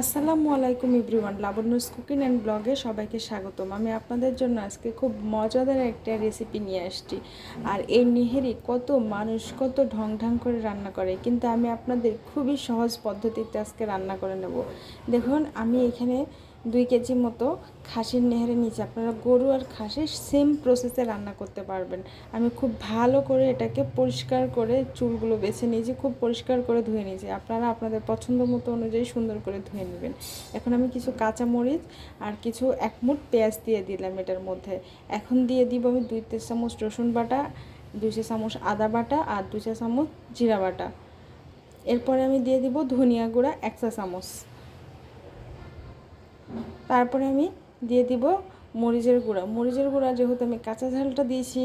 আসসালামু আলাইকুম everyone, Labanya's cooking and ব্লগে সবাইকে স্বাগতম। আমি আপনাদের জন্য আজকে খুব মজাদার একটা রেসিপি নিয়ে আসছি। আর এই নিহেরি কত মানুষ কত ঢং ঢং করে রান্না করে, কিন্তু আমি আপনাদের খুবই সহজ পদ্ধতিতে আজকে রান্না করে নেব। দেখুন, আমি এখানে দুই কেজি মতো খাসির নেহারে নিচে আপনারা গরু আর খাসির সেম প্রসেসে রান্না করতে পারবেন। আমি খুব ভালো করে এটাকে পরিষ্কার করে চুলগুলো বেছে নিয়েছি, খুব পরিষ্কার করে ধুয়ে নিয়েছি। আপনারা আপনাদের পছন্দ মতো অনুযায়ী সুন্দর করে ধুয়ে নেবেন। এখন আমি কিছু কাঁচা মরিচ আর কিছু এক মুঠ পেঁয়াজ দিয়ে দিলাম এটার মধ্যে। এখন দিয়ে দিব আমি দুই চা চামচ রসুন বাটা, দুই চা চামচ আদা বাটা আর দুই চা চামচ জিরা বাটা। এরপরে আমি দিয়ে দিব ধনিয়া গুঁড়া এক চা চামচ তারপরে আমি দিয়ে দিব মরিচের গুঁড়া। মরিচের গুঁড়া যেহেতু আমি কাঁচা ঝালটা দিয়েছি,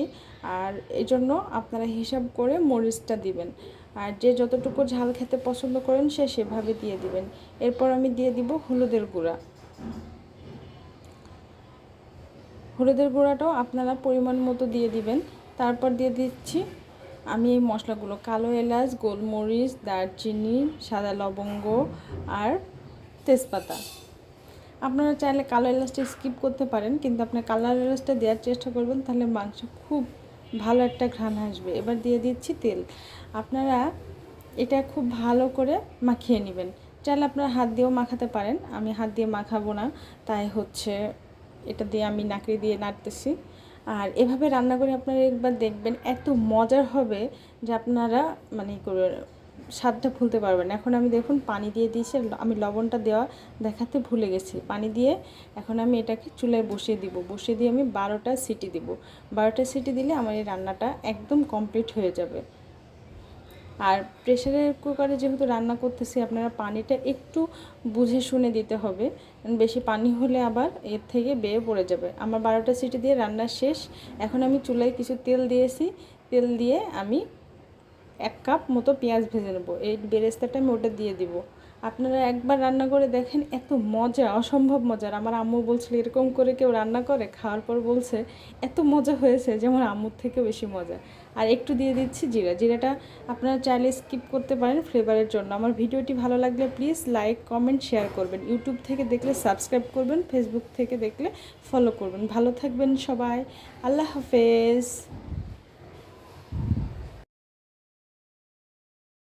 আর এই জন্য আপনারা হিসাব করে মরিচটা দিবেন। আর যে যতটুকু ঝাল খেতে পছন্দ করেন সে সেভাবে দিয়ে দিবেন। এরপর আমি দিয়ে দিব হলুদের গুঁড়া। হলুদের গুঁড়াটাও আপনারা পরিমাণ মতো দিয়ে দিবেন। তারপর দিয়ে দিচ্ছি আমি এই মশলাগুলো। কালো এলাচ, গোলমরিচ, দারচিনি, সাদা লবঙ্গ আর তেজপাতা। আপনারা চাইলে কালো এলাচটা স্কিপ করতে পারেন, কিন্তু আপনার কালার এলাচটা দেওয়ার চেষ্টা করবেন, তাহলে মাংস খুব ভালো একটা ঘ্রাণ আসবে। এবার দিয়ে দিচ্ছি তেল। আপনারা এটা খুব ভালো করে মাখিয়ে নেবেন। চাইলে আপনারা হাত দিয়েও মাখাতে পারেন। আমি হাত দিয়ে মাখাবো না। তাই হচ্ছে এটা দিয়ে আমি নাকড়ি দিয়ে নাড়তেছি। আর এভাবে রান্না করে আপনারা একবার দেখবেন, এত মজার হবে যে আপনারা মানে স্বাদটা ভুলতে পারবেন এখন আমি দেখুন পানি দিয়ে দিয়েছি আমি লবণটা দেওয়া দেখাতে ভুলে গেছি। পানি দিয়ে এখন আমি এটাকে চুলায় বসিয়ে দিব। বসিয়ে দিয়ে আমি বারোটা সিটি দিব। বারোটা সিটি দিলে আমার এই রান্নাটা একদম কমপ্লিট হয়ে যাবে। আর প্রেশারের কুকারে যেহেতু রান্না করতেছি, আপনারা পানিটা একটু বুঝে শুনে দিতে হবে। বেশি পানি হলে আবার এর থেকে বেয়ে পড়ে যাবে। আমার বারোটা সিটি দিয়ে রান্না শেষ। এখন আমি চুলায় কিছু তেল দিয়েছি। তেল দিয়ে আমি এক কাপ মতো পেঁয়াজ ভেজে নেব। এই বেরেস্তাটা আমি ওটা দিয়ে দিব। আপনারা একবার রান্না করে দেখেন, এত মজা, অসম্ভব মজার আমার আম্মু বলছিল, এরকম করে কেউ রান্না করে? খাওয়ার পর বলছে, এত মজা হয়েছে যে আমার আম্মুর থেকে বেশি মজা। আর একটু দিয়ে দিচ্ছি জিরা। জিরাটা আপনারা চাইলে স্কিপ করতে পারেন ফ্লেভারের জন্য। আমার ভিডিওটি ভালো লাগলে প্লিজ লাইক কমেন্ট শেয়ার করবেন। ইউটিউব থেকে দেখলে সাবস্ক্রাইব করবেন ফেসবুক থেকে দেখলে ফলো করবেন। ভালো থাকবেন সবাই। আল্লাহ হাফেজ।